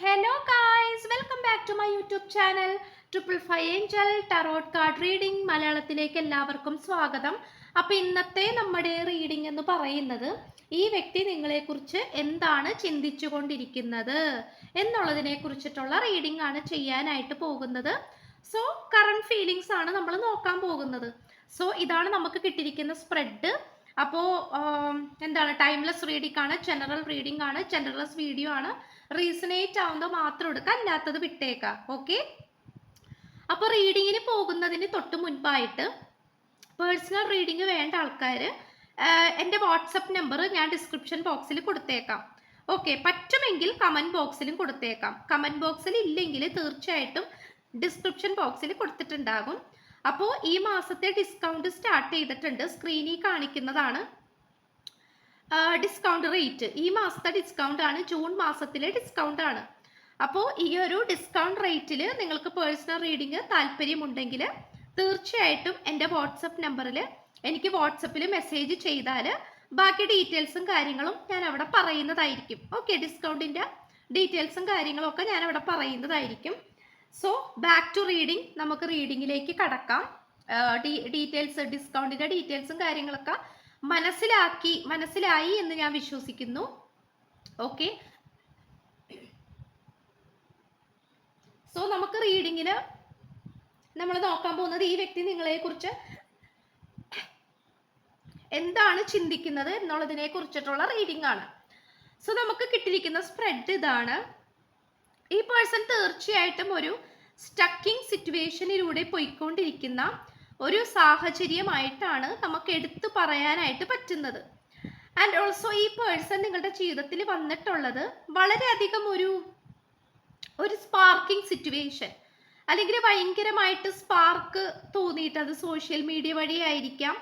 Hello guys welcome back to my YouTube channel triple five angel tarot card reading മലയാളത്തിലേക്ക് എല്ലാവർക്കും സ്വാഗതം. അപ്പോൾ ഇന്നത്തെ നമ്മുടെ റീഡിംഗ് എന്ന് പറയുന്നത് ഈ വ്യക്തി നിങ്ങളെക്കുറിച്ച് എന്താണ് ചിന്തിച്ചു കൊണ്ടിരിക്കുന്നത് എന്നുള്ളതിനെ കുറിച്ചിട്ടുള്ള റീഡിംഗ് ആണ് ചെയ്യാനായിട്ട് പോകുന്നത്. സോ കറണ്ട് ഫീലിങ്സ് ആണ് നമ്മൾ നോക്കാൻ പോകുന്നത്. സോ ഇതാണ് നമുക്ക് കിട്ടിയിരിക്കുന്ന സ്പ്രെഡ് അപ്പോൾ എന്താണ് ടൈംലെസ് റീഡിംഗ് ആണ് ജനറൽ റീഡിംഗ് ആണ് ജനറൽസ് വീഡിയോ ആണ്. റീസണേറ്റ് ആവുമ്പോൾ മാത്രം എടുക്കുക അല്ലാത്തത് വിട്ടേക്കുക ഓക്കെ അപ്പോൾ റീഡിങ്ങിന് പോകുന്നതിന് തൊട്ട് മുൻപായിട്ട് പേഴ്സണൽ റീഡിങ് വേണ്ട ആൾക്കാർ എന്റെ വാട്സപ്പ് നമ്പർ ഞാൻ ഡിസ്ക്രിപ്ഷൻ ബോക്സിൽ കൊടുത്തേക്കാം. ഓക്കെ പറ്റുമെങ്കിൽ കമന്റ് ബോക്സിലും കൊടുത്തേക്കാം. കമന്റ് ബോക്സിൽ ഇല്ലെങ്കിൽ തീർച്ചയായിട്ടും ഡിസ്ക്രിപ്ഷൻ ബോക്സിൽ കൊടുത്തിട്ടുണ്ടാകും. അപ്പോൾ ഈ മാസത്തെ ഡിസ്കൗണ്ട് സ്റ്റാർട്ട് ചെയ്തിട്ടുണ്ട്. സ്ക്രീനിൽ കാണിക്കുന്നതാണ് ഡിസ്കൗണ്ട് റേറ്റ് ഈ മാസത്തെ ഡിസ്കൗണ്ട് ആണ് ജൂൺ മാസത്തിലെ ഡിസ്കൗണ്ട് ആണ്. അപ്പോൾ ഈ ഒരു ഡിസ്കൗണ്ട് റേറ്റിൽ നിങ്ങൾക്ക് പേഴ്സണൽ റീഡിങ് താല്പര്യമുണ്ടെങ്കിൽ തീർച്ചയായിട്ടും എന്റെ വാട്സപ്പ് നമ്പറിൽ എനിക്ക് വാട്സപ്പിൽ മെസ്സേജ് ചെയ്താൽ ബാക്കി ഡീറ്റെയിൽസും കാര്യങ്ങളും ഞാൻ അവിടെ പറയുന്നതായിരിക്കും. ഓക്കെ ഡിസ്കൗണ്ടിന്റെ ഡീറ്റെയിൽസും കാര്യങ്ങളും ഒക്കെ ഞാൻ അവിടെ പറയുന്നതായിരിക്കും. സോ ബാക്ക് ടു റീഡിംഗ് നമുക്ക് റീഡിങ്ങിലേക്ക് കടക്കാം. ഡീറ്റെയിൽസ് ഡിസ്കൗണ്ടിന്റെ ഡീറ്റെയിൽസും കാര്യങ്ങളൊക്കെ മനസ്സിലാക്കി മനസ്സിലായി എന്ന് ഞാൻ വിശ്വസിക്കുന്നു. ഓക്കെ സോ നമുക്ക് റീഡിങ്ങിൽ നമ്മൾ നോക്കാൻ പോകുന്നത് ഈ വ്യക്തി നിങ്ങളെ കുറിച്ച് എന്താണ് ചിന്തിക്കുന്നത് എന്നുള്ളതിനെ കുറിച്ചിട്ടുള്ള റീഡിംഗ് ആണ്. സോ നമുക്ക് കിട്ടിയിരിക്കുന്ന സ്പ്രെഡ് ഇതാണ്. ഈ പേഴ്സൺ തീർച്ചയായിട്ടും ഒരു സ്റ്റക്കിംഗ് സിറ്റുവേഷനിലൂടെ പോയിക്കൊണ്ടിരിക്കുന്ന ഒരു സാഹചര്യമായിട്ടാണ് നമുക്ക് എടുത്തു പറയാനായിട്ട് പറ്റുന്നത്. ആൻഡ് ഓൾസോ ഈ പേഴ്സൺ നിങ്ങളുടെ ജീവിതത്തിൽ വന്നിട്ടുള്ളത് വളരെയധികം ഒരു ഒരു സ്പാർക്കിംഗ് സിറ്റുവേഷൻ അല്ലെങ്കിൽ ഭയങ്കരമായിട്ട് സ്പാർക്ക് തോന്നിയിട്ട് അത് സോഷ്യൽ മീഡിയ വഴി ആയിരിക്കാം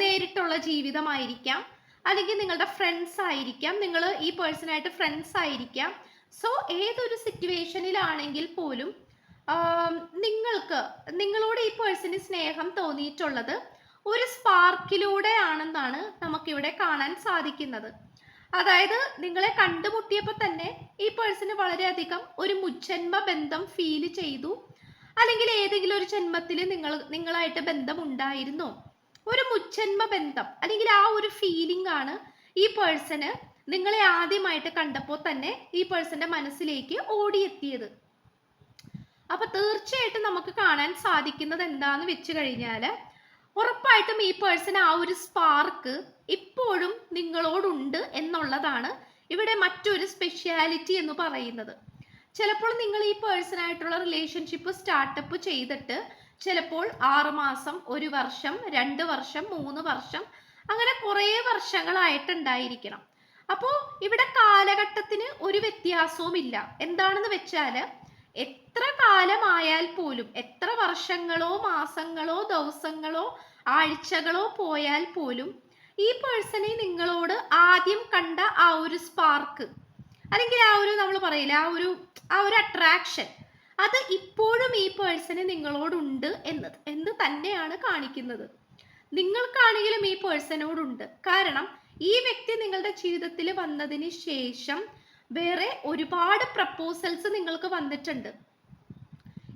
നേരിട്ടുള്ള ജീവിതമായിരിക്കാം അല്ലെങ്കിൽ നിങ്ങളുടെ ഫ്രണ്ട്സ് ആയിരിക്കാം നിങ്ങൾ ഈ പേഴ്സണായിട്ട് ഫ്രണ്ട്സ് ആയിരിക്കാം. സോ ഏതൊരു സിറ്റുവേഷനിലാണെങ്കിൽ പോലും നിങ്ങൾക്ക് നിങ്ങളോട് ഈ പേഴ്സന് സ്നേഹം തോന്നിയിട്ടുള്ളത് ഒരു സ്പാർക്കിലൂടെ ആണെന്നാണ് നമുക്കിവിടെ കാണാൻ സാധിക്കുന്നത്. അതായത് നിങ്ങളെ കണ്ടുമുട്ടിയപ്പോൾ തന്നെ ഈ പേഴ്സണ് വളരെയധികം ഒരു മുജ്ജന്മ ബന്ധം ഫീൽ ചെയ്തു. അല്ലെങ്കിൽ ഏതെങ്കിലും ഒരു ജന്മത്തിൽ നിങ്ങൾ നിങ്ങളായിട്ട് ബന്ധം ഉണ്ടായിരുന്നോ ഒരു മുജ്ജന്മ ബന്ധം അല്ലെങ്കിൽ ആ ഒരു ഫീലിംഗ് ആണ് ഈ പേഴ്സണ് നിങ്ങളെ ആദ്യമായിട്ട് കണ്ടപ്പോൾ തന്നെ ഈ പേഴ്സന്റെ മനസ്സിലേക്ക് ഓടിയെത്തിയത്. അപ്പൊ തീർച്ചയായിട്ടും നമുക്ക് കാണാൻ സാധിക്കുന്നത് എന്താന്ന് വെച്ച് കഴിഞ്ഞാൽ ഉറപ്പായിട്ടും ഈ പേഴ്സൺ ആ ഒരു സ്പാർക്ക് ഇപ്പോഴും നിങ്ങളോടുണ്ട് എന്നുള്ളതാണ് ഇവിടെ മറ്റൊരു സ്പെഷ്യാലിറ്റി എന്ന് പറയുന്നത്. ചിലപ്പോൾ നിങ്ങൾ ഈ പേഴ്സണായിട്ടുള്ള റിലേഷൻഷിപ്പ് സ്റ്റാർട്ടപ്പ് ചെയ്തിട്ട് ചിലപ്പോൾ ആറുമാസം ഒരു വർഷം രണ്ട് വർഷം മൂന്ന് വർഷം അങ്ങനെ കുറേ വർഷങ്ങളായിട്ടുണ്ടായിരിക്കണം. അപ്പോൾ ഇവിടെ കാലഘട്ടത്തിന് ഒരു വ്യത്യാസവും ഇല്ല എന്താണെന്ന് വെച്ചാൽ എത്ര കാലമായാൽ പോലും എത്ര വർഷങ്ങളോ മാസങ്ങളോ ദിവസങ്ങളോ ആഴ്ചകളോ പോയാൽ പോലും ഈ പേഴ്സണെ നിങ്ങളോട് ആദ്യം കണ്ട ആ ഒരു സ്പാർക്ക് അല്ലെങ്കിൽ ആ ഒരു നമ്മൾ പറയില്ല ആ ഒരു ആ ഒരു അട്രാക്ഷൻ അത് ഇപ്പോഴും ഈ പേഴ്സണ് നിങ്ങളോടുണ്ട് എന്നത് എന്ന് തന്നെയാണ് കാണിക്കുന്നത്. നിങ്ങൾക്കാണെങ്കിലും ഈ പേഴ്സണോടുണ്ട് കാരണം ഈ വ്യക്തി നിങ്ങളുടെ ജീവിതത്തിൽ വന്നതിന് ശേഷം വേറെ ഒരുപാട് പ്രപ്പോസൽസ് നിങ്ങൾക്ക് വന്നിട്ടുണ്ട്.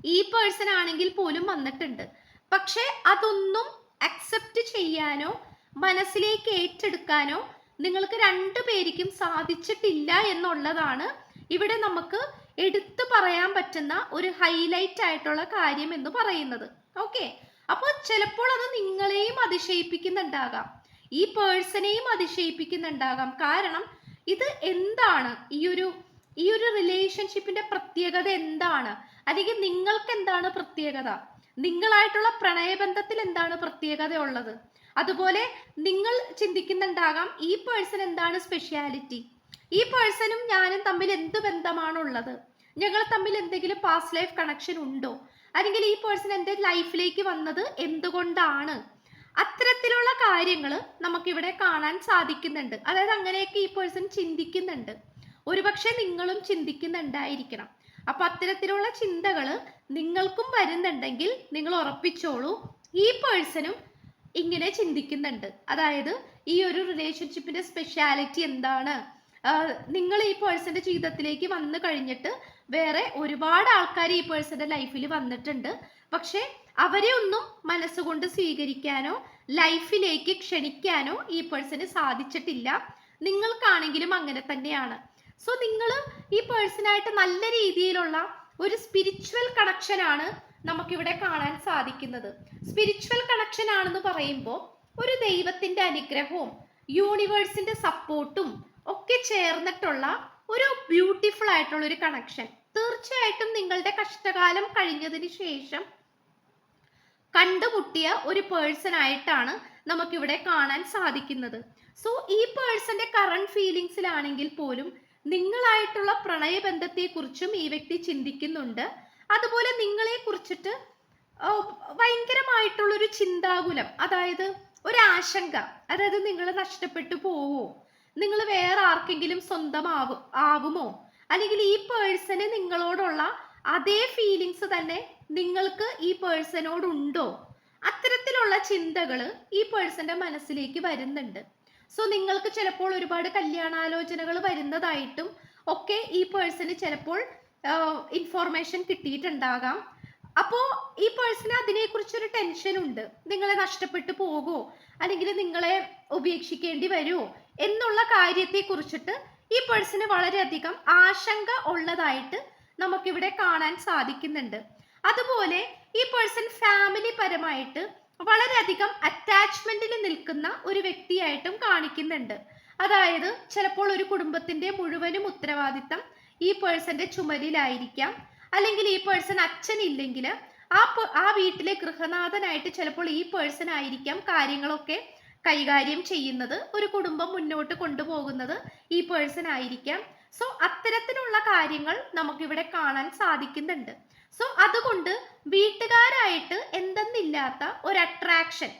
ഈ പേഴ്സൺ ആണെങ്കിൽ പോലും വന്നിട്ടുണ്ട്. പക്ഷെ അതൊന്നും അക്സെപ്റ്റ് ചെയ്യാനോ മനസ്സിലേക്ക് ഏറ്റെടുക്കാനോ നിങ്ങൾക്ക് രണ്ടു പേരിക്കും സാധിച്ചിട്ടില്ല എന്നുള്ളതാണ് ഇവിടെ നമുക്ക് എടുത്തു പറയാൻ പറ്റുന്ന ഒരു ഹൈലൈറ്റ് ആയിട്ടുള്ള കാര്യം എന്ന് പറയുന്നത്. ഓക്കെ അപ്പോൾ ചിലപ്പോൾ അത് നിങ്ങളെയും അതിശയിപ്പിക്കുന്നുണ്ടാകാം. ഈ പേഴ്സണെയും അതിശയിപ്പിക്കുന്നുണ്ടാകാം. കാരണം ഇത് എന്താണ്? ഈ ഒരു ഈ ഒരു റിലേഷൻഷിപ്പിന്റെ പ്രത്യേകത എന്താണ്? അല്ലെങ്കിൽ നിങ്ങൾക്ക് എന്താണ് പ്രത്യേകത? നിങ്ങളായിട്ടുള്ള പ്രണയബന്ധത്തിൽ എന്താണ് പ്രത്യേകത ഉള്ളത് അതുപോലെ നിങ്ങൾ ചിന്തിക്കുന്നുണ്ടാകാം ഈ പേഴ്സൺ എന്താണ് സ്പെഷ്യാലിറ്റി ഈ പേഴ്സണും ഞാനും തമ്മിൽ എന്ത് ബന്ധമാണുള്ളത്? ഞങ്ങൾ തമ്മിൽ എന്തെങ്കിലും പാസ്റ്റ് ലൈഫ് കണക്ഷൻ ഉണ്ടോ? അല്ലെങ്കിൽ ഈ പേഴ്സൺ എന്റെ ലൈഫിലേക്ക് വന്നത് എന്തുകൊണ്ടാണ്? അത്തരത്തിലുള്ള കാര്യങ്ങൾ നമുക്കിവിടെ കാണാൻ സാധിക്കുന്നുണ്ട്. അതായത് അങ്ങനെയൊക്കെ ഈ പേഴ്സൺ ചിന്തിക്കുന്നുണ്ട്. ഒരുപക്ഷെ നിങ്ങളും ചിന്തിക്കുന്നുണ്ടായിരിക്കണം. അപ്പൊ അത്തരത്തിലുള്ള ചിന്തകൾ നിങ്ങൾക്കും വരുന്നുണ്ടെങ്കിൽ നിങ്ങൾ ഉറപ്പിച്ചോളൂ ഈ പേഴ്സണും ഇങ്ങനെ ചിന്തിക്കുന്നുണ്ട്. അതായത് ഈ ഒരു റിലേഷൻഷിപ്പിന്റെ സ്പെഷ്യാലിറ്റി എന്താണ്? നിങ്ങൾ ഈ പേഴ്സന്റെ ജീവിതത്തിലേക്ക് വന്നു കഴിഞ്ഞിട്ട് വേറെ ഒരുപാട് ആൾക്കാർ ഈ പേഴ്സന്റെ ലൈഫിൽ വന്നിട്ടുണ്ട്. പക്ഷെ അവരെ ഒന്നും മനസ്സുകൊണ്ട് സ്വീകരിക്കാനോ ലൈഫിലേക്ക് ക്ഷണിക്കാനോ ഈ പേഴ്സന് സാധിച്ചിട്ടില്ല. നിങ്ങൾക്കാണെങ്കിലും അങ്ങനെ തന്നെയാണ്. സോ നിങ്ങൾ ഈ പേഴ്സണായിട്ട് നല്ല രീതിയിലുള്ള ഒരു സ്പിരിച്വൽ കണക്ഷൻ ആണ് നമുക്കിവിടെ കാണാൻ സാധിക്കുന്നത്. സ്പിരിച്വൽ കണക്ഷൻ ആണെന്ന് പറയുമ്പോൾ ഒരു ദൈവത്തിന്റെ അനുഗ്രഹവും യൂണിവേഴ്സിന്റെ സപ്പോർട്ടും ഒക്കെ ചേർന്നിട്ടുള്ള ഒരു ബ്യൂട്ടിഫുൾ ആയിട്ടുള്ള ഒരു കണക്ഷൻ തീർച്ചയായിട്ടും നിങ്ങളുടെ കഷ്ടകാലം കഴിഞ്ഞതിന് ശേഷം കണ്ടുമുട്ടിയ ഒരു പേഴ്സൺ ആയിട്ടാണ് നമുക്കിവിടെ കാണാൻ സാധിക്കുന്നത്. സോ ഈ പേഴ്സന്റെ കറണ്ട് ഫീലിങ്സിലാണെങ്കിൽ പോലും നിങ്ങളായിട്ടുള്ള പ്രണയബന്ധത്തെക്കുറിച്ചും ഈ വ്യക്തി ചിന്തിക്കുന്നുണ്ട്. അതുപോലെ നിങ്ങളെ കുറിച്ചിട്ട് ഭയങ്കരമായിട്ടുള്ളൊരു ചിന്താകുലം അതായത് ഒരു ആശങ്ക അതായത് നിങ്ങൾ നഷ്ടപ്പെട്ടു പോവോ. നിങ്ങൾ വേറെ ആർക്കെങ്കിലും സ്വന്തമാവും ആവുമോ? അല്ലെങ്കിൽ ഈ പേഴ്സന് നിങ്ങളോടുള്ള അതേ ഫീലിങ്സ് തന്നെ നിങ്ങൾക്ക് ഈ പേഴ്സണോടുണ്ടോ അത്തരത്തിലുള്ള ചിന്തകൾ ഈ പേഴ്സന്റെ മനസ്സിലേക്ക് വരുന്നുണ്ട്. സോ നിങ്ങൾക്ക് ചിലപ്പോൾ ഒരുപാട് കല്യാണാലോചനകൾ വരുന്നതായിട്ടും ഒക്കെ ഈ പേഴ്സന് ചിലപ്പോൾ ഇൻഫോർമേഷൻ കിട്ടിയിട്ടുണ്ടാകാം. അപ്പോൾ ഈ പേഴ്സണ് അതിനെക്കുറിച്ചൊരു ടെൻഷൻ ഉണ്ട്. നിങ്ങളെ നഷ്ടപ്പെട്ടു പോകുമോ അല്ലെങ്കിൽ നിങ്ങളെ ഉപേക്ഷിക്കേണ്ടി വരുമോ എന്നുള്ള കാര്യത്തെ കുറിച്ചിട്ട് ഈ പേഴ്സണ് വളരെയധികം ആശങ്ക ഉള്ളതായിട്ട് നമുക്കിവിടെ കാണാൻ സാധിക്കുന്നുണ്ട്. അതുപോലെ ഈ പേഴ്സൺ ഫാമിലി പരമായിട്ട് വളരെയധികം അറ്റാച്ച്മെന്റിൽ നിൽക്കുന്ന ഒരു വ്യക്തിയായിട്ടും കാണിക്കുന്നുണ്ട്. അതായത് ചിലപ്പോൾ ഒരു കുടുംബത്തിന്റെ മുഴുവനും ഉത്തരവാദിത്തം ഈ പേഴ്സന്റെ ചുമലിലായിരിക്കാം അല്ലെങ്കിൽ ഈ പേഴ്സൺ അച്ഛൻ ഇല്ലെങ്കിൽ ആ ആ വീട്ടിലെ ഗൃഹനാഥനായിട്ട് ചിലപ്പോൾ ഈ പേഴ്സൺ ആയിരിക്കാം കാര്യങ്ങളൊക്കെ കൈകാര്യം ചെയ്യുന്നത്. ഒരു കുടുംബം മുന്നോട്ട് കൊണ്ടുപോകുന്നത് ഈ പേഴ്സൺ ആയിരിക്കാം. സോ അത്തരത്തിലുള്ള കാര്യങ്ങൾ നമുക്കിവിടെ കാണാൻ സാധിക്കുന്നുണ്ട്. സോ അതുകൊണ്ട് വീട്ടുകാരായിട്ട് എന്തെന്നില്ലാത്ത ഒരു അട്രാക്ഷൻ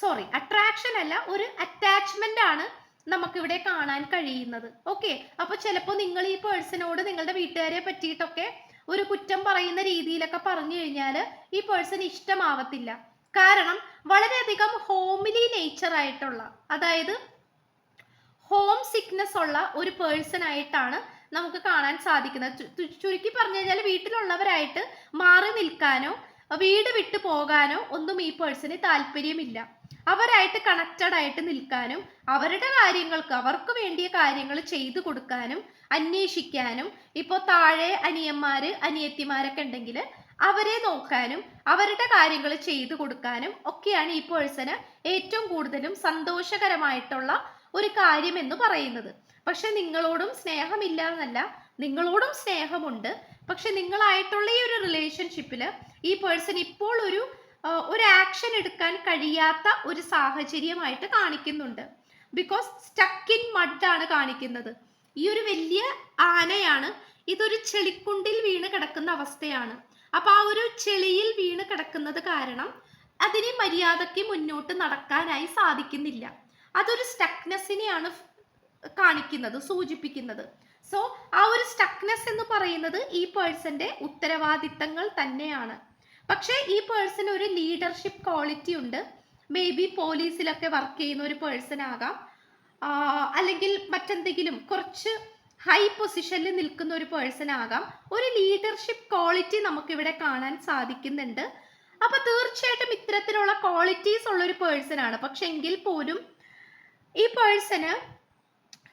സോറി അട്രാക്ഷൻ അല്ല ഒരു അറ്റാച്ച്മെന്റ് ആണ് നമുക്കിവിടെ കാണാൻ കഴിയുന്നത്. ഓക്കെ അപ്പൊ ചിലപ്പോൾ നിങ്ങൾ ഈ പേഴ്സണോട് നിങ്ങളുടെ വീട്ടുകാരെ പറ്റിയിട്ടൊക്കെ ഒരു കുറ്റം പറയുന്ന രീതിയിലൊക്കെ പറഞ്ഞു കഴിഞ്ഞാൽ ഈ പേഴ്സൺ ഇഷ്ടമാവത്തില്ല. കാരണം വളരെയധികം ഹോമിലി നേച്ചർ ആയിട്ടുള്ള അതായത് ഹോം സിക്നെസ് ഉള്ള ഒരു പേഴ്സൺ ആയിട്ടാണ് നമുക്ക് കാണാൻ സാധിക്കുന്നത്. ചുരുക്കി പറഞ്ഞു കഴിഞ്ഞാൽ വീട്ടിലുള്ളവരായിട്ട് മാറി നിൽക്കാനോ വീട് വിട്ടു പോകാനോ ഒന്നും ഈ പേഴ്സണ് താല്പര്യമില്ല. അവരായിട്ട് കണക്റ്റഡ് ആയിട്ട് നിൽക്കാനും അവരുടെ കാര്യങ്ങൾക്ക് അവർക്ക് വേണ്ടിയ കാര്യങ്ങൾ ചെയ്തു കൊടുക്കാനും അന്വേഷിക്കാനും ഇപ്പോൾ താഴെ അനിയന്മാര് അനിയത്തിമാരൊക്കെ ഉണ്ടെങ്കിൽ അവരെ നോക്കാനും അവരുടെ കാര്യങ്ങൾ ചെയ്തു കൊടുക്കാനും ഒക്കെയാണ് ഈ പേഴ്സണ് ഏറ്റവും കൂടുതലും സന്തോഷകരമായിട്ടുള്ള ഒരു കാര്യം എന്ന് പറയുന്നത്. പക്ഷെ നിങ്ങളോടും സ്നേഹമില്ല എന്നല്ല നിങ്ങളോടും സ്നേഹമുണ്ട്. പക്ഷെ നിങ്ങളായിട്ടുള്ള ഈ ഒരു റിലേഷൻഷിപ്പിൽ ഈ പേഴ്സൺ ഇപ്പോൾ ഒരു ഒരു ആക്ഷൻ എടുക്കാൻ കഴിയാത്ത ഒരു സാഹചര്യമായിട്ട് കാണിക്കുന്നുണ്ട്. ബിക്കോസ് സ്റ്റക്ക് ഇൻ ആണ് കാണിക്കുന്നത്. ഈ ഒരു വലിയ ആനയാണ്. ഇതൊരു ചെളിക്കുണ്ടിൽ വീണ് കിടക്കുന്ന അവസ്ഥയാണ്. അപ്പൊ ആ ഒരു ചെളിയിൽ വീണ് കിടക്കുന്നത് കാരണം അതിന് മര്യാദയ്ക്ക് മുന്നോട്ട് നടക്കാനായി സാധിക്കുന്നില്ല. അതൊരു സ്റ്റക്നെസ്സിനെയാണ് കാണിക്കുന്നത് സൂചിപ്പിക്കുന്നത്. സോ ആ ഒരു സ്റ്റക്നെസ് എന്ന് പറയുന്നത് ഈ പേഴ്സന്റെ ഉത്തരവാദിത്തങ്ങൾ തന്നെയാണ്. പക്ഷേ ഈ പേഴ്സൺ ഒരു ലീഡർഷിപ്പ് ക്വാളിറ്റി ഉണ്ട്. മേ ബി പോലീസിലൊക്കെ വർക്ക് ചെയ്യുന്ന ഒരു പേഴ്സൺ ആകാം അല്ലെങ്കിൽ മറ്റെന്തെങ്കിലും കുറച്ച് ഹൈ പൊസിഷനിൽ നിൽക്കുന്ന ഒരു പേഴ്സൺ ആകാം. ഒരു ലീഡർഷിപ്പ് ക്വാളിറ്റി നമുക്കിവിടെ കാണാൻ സാധിക്കുന്നുണ്ട്. അപ്പൊ തീർച്ചയായിട്ടും ഇത്തരത്തിലുള്ള ക്വാളിറ്റീസ് ഉള്ള ഒരു പേഴ്സൺ ആണ്. പക്ഷെ എങ്കിൽ പോലും ഈ പേഴ്സണ്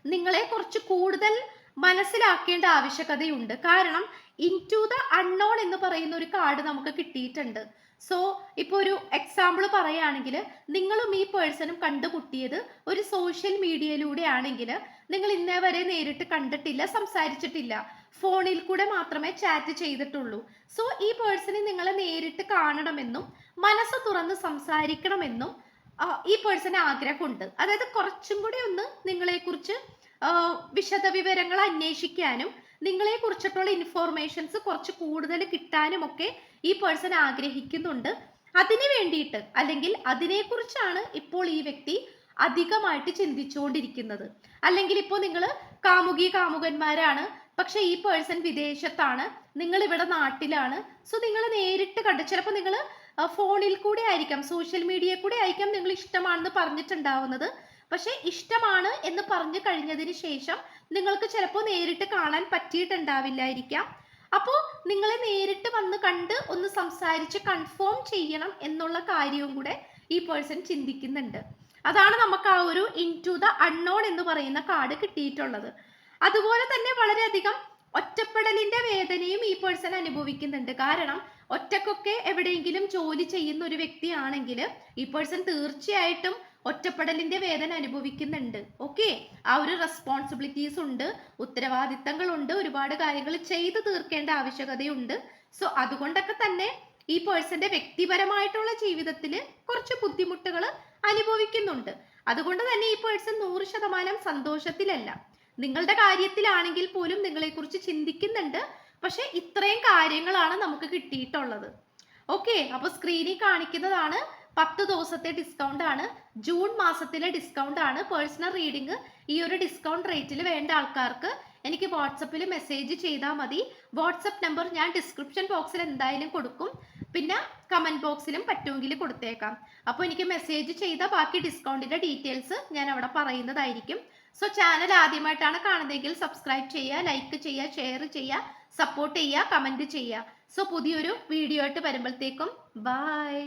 നിങ്ങളെ കുറച്ച് കൂടുതൽ മനസ്സിലാക്കേണ്ട ആവശ്യകതയുണ്ട്. കാരണം ഇൻ ടു ദ അൺനോൺ എന്ന് പറയുന്ന ഒരു കാർഡ് നമുക്ക് കിട്ടിയിട്ടുണ്ട്. സോ ഇപ്പോൾ ഒരു എക്സാമ്പിൾ പറയുകയാണെങ്കിൽ നിങ്ങളും ഈ പേഴ്സണും കണ്ടുമുട്ടിയത് ഒരു സോഷ്യൽ മീഡിയയിലൂടെ ആണെങ്കിൽ നിങ്ങൾ ഇന്നേ വരെ നേരിട്ട് കണ്ടിട്ടില്ല സംസാരിച്ചിട്ടില്ല. ഫോണിൽ കൂടെ മാത്രമേ ചാറ്റ് ചെയ്തിട്ടുള്ളൂ. സോ ഈ പേഴ്സണെ നിങ്ങളെ നേരിട്ട് കാണണമെന്നും മനസ്സ് തുറന്ന് സംസാരിക്കണമെന്നും ഈ പേഴ്സണെ ആഗ്രഹമുണ്ട്. അതായത് കുറച്ചും കൂടി ഒന്ന് നിങ്ങളെക്കുറിച്ച് വിശദവിവരങ്ങൾ അന്വേഷിക്കാനും നിങ്ങളെ കുറിച്ചിട്ടുള്ള ഇൻഫോർമേഷൻസ് കുറച്ച് കൂടുതൽ കിട്ടാനും ഒക്കെ ഈ പേഴ്സൺ ആഗ്രഹിക്കുന്നുണ്ട്. അതിന് വേണ്ടിയിട്ട് അല്ലെങ്കിൽ അതിനെക്കുറിച്ചാണ് ഇപ്പോൾ ഈ വ്യക്തി അധികമായിട്ട് ചിന്തിച്ചുകൊണ്ടിരിക്കുന്നത്. അല്ലെങ്കിൽ ഇപ്പോൾ നിങ്ങൾ കാമുകി കാമുകന്മാരാണ്. പക്ഷെ ഈ പേഴ്സൺ വിദേശത്താണ്. നിങ്ങൾ ഇവിടെ നാട്ടിലാണ്. സോ നിങ്ങൾ നേരിട്ട് കണ്ട് ചിലപ്പോൾ നിങ്ങൾ ഫോണിൽ കൂടെ ആയിരിക്കാം സോഷ്യൽ മീഡിയയിൽ കൂടെ ആയിരിക്കാം നിങ്ങൾ ഇഷ്ടമാണെന്ന് പറഞ്ഞിട്ടുണ്ടാവുന്നത്. പക്ഷെ ഇഷ്ടമാണ് എന്ന് പറഞ്ഞു കഴിഞ്ഞതിന് ശേഷം നിങ്ങൾക്ക് ചിലപ്പോൾ നേരിട്ട് കാണാൻ പറ്റിയിട്ടുണ്ടാവില്ലായിരിക്കാം. അപ്പോൾ നിങ്ങളെ നേരിട്ട് വന്ന് കണ്ട് ഒന്ന് സംസാരിച്ച് കൺഫേം ചെയ്യണം എന്നുള്ള കാര്യവും കൂടെ ഈ പേഴ്സൺ ചിന്തിക്കുന്നുണ്ട്. അതാണ് നമുക്ക് ആ ഒരു ഇൻ ടു ദ അൺനോൺ എന്ന് പറയുന്ന കാർഡ് കിട്ടിയിട്ടുള്ളത്. അതുപോലെ തന്നെ വളരെയധികം ഒറ്റപ്പെടലിന്റെ വേദനയും ഈ പേഴ്സൺ അനുഭവിക്കുന്നുണ്ട്. കാരണം ഒറ്റക്കൊക്കെ എവിടെയെങ്കിലും ജോലി ചെയ്യുന്ന ഒരു വ്യക്തിയാണെങ്കിൽ ഈ പേഴ്സൺ തീർച്ചയായിട്ടും ഒറ്റപ്പെടലിന്റെ വേദന അനുഭവിക്കുന്നുണ്ട്. ഓക്കെ ആ ഒരു റെസ്പോൺസിബിലിറ്റീസ് ഉണ്ട്. ഉത്തരവാദിത്തങ്ങളുണ്ട്. ഒരുപാട് കാര്യങ്ങൾ ചെയ്തു തീർക്കേണ്ട ആവശ്യകതയുണ്ട്. സോ അതുകൊണ്ടൊക്കെ തന്നെ ഈ പേഴ്സന്റെ വ്യക്തിപരമായിട്ടുള്ള ജീവിതത്തിൽ കുറച്ച് ബുദ്ധിമുട്ടുകൾ അനുഭവിക്കുന്നുണ്ട്. അതുകൊണ്ട് തന്നെ ഈ പേഴ്സൺ നൂറ് ശതമാനം സന്തോഷത്തിലല്ല. നിങ്ങളുടെ കാര്യത്തിലാണെങ്കിൽ പോലും നിങ്ങളെക്കുറിച്ച് ചിന്തിക്കുന്നുണ്ട്. പക്ഷെ ഇത്രയും കാര്യങ്ങളാണ് നമുക്ക് കിട്ടിയിട്ടുള്ളത്. ഓക്കെ അപ്പൊ സ്ക്രീനിൽ കാണിക്കുന്നതാണ് പത്ത് ദിവസത്തെ ഡിസ്കൗണ്ട് ആണ്. ജൂൺ മാസത്തിലെ ഡിസ്കൗണ്ട് ആണ് പേഴ്സണൽ റീഡിംഗ് ഈ ഒരു ഡിസ്കൗണ്ട് റേറ്റിൽ വേണ്ട ആൾക്കാർക്ക്. എനിക്ക് വാട്സപ്പിൽ മെസ്സേജ് ചെയ്താൽ മതി. വാട്സപ്പ് നമ്പർ ഞാൻ ഡിസ്ക്രിപ്ഷൻ ബോക്സിൽ എന്തായാലും കൊടുക്കും. പിന്നെ കമന്റ് ബോക്സിലും പറ്റുമെങ്കിൽ കൊടുത്തേക്കാം. അപ്പോൾ എനിക്ക് മെസ്സേജ് ചെയ്ത ബാക്കി ഡിസ്കൗണ്ടിന്റെ ഡീറ്റെയിൽസ് ഞാൻ അവിടെ പറയുന്നതായിരിക്കും. സോ ചാനൽ ആദ്യമായിട്ടാണ് കാണുന്നതെങ്കിൽ സബ്സ്ക്രൈബ് ചെയ്യുക ലൈക്ക് ചെയ്യുക ഷെയർ ചെയ്യുക സപ്പോർട്ട് ചെയ്യുക കമന്റ് ചെയ്യുക. സോ പുതിയൊരു വീഡിയോ ആയിട്ട് വരുമ്പോഴത്തേക്കും. ബൈ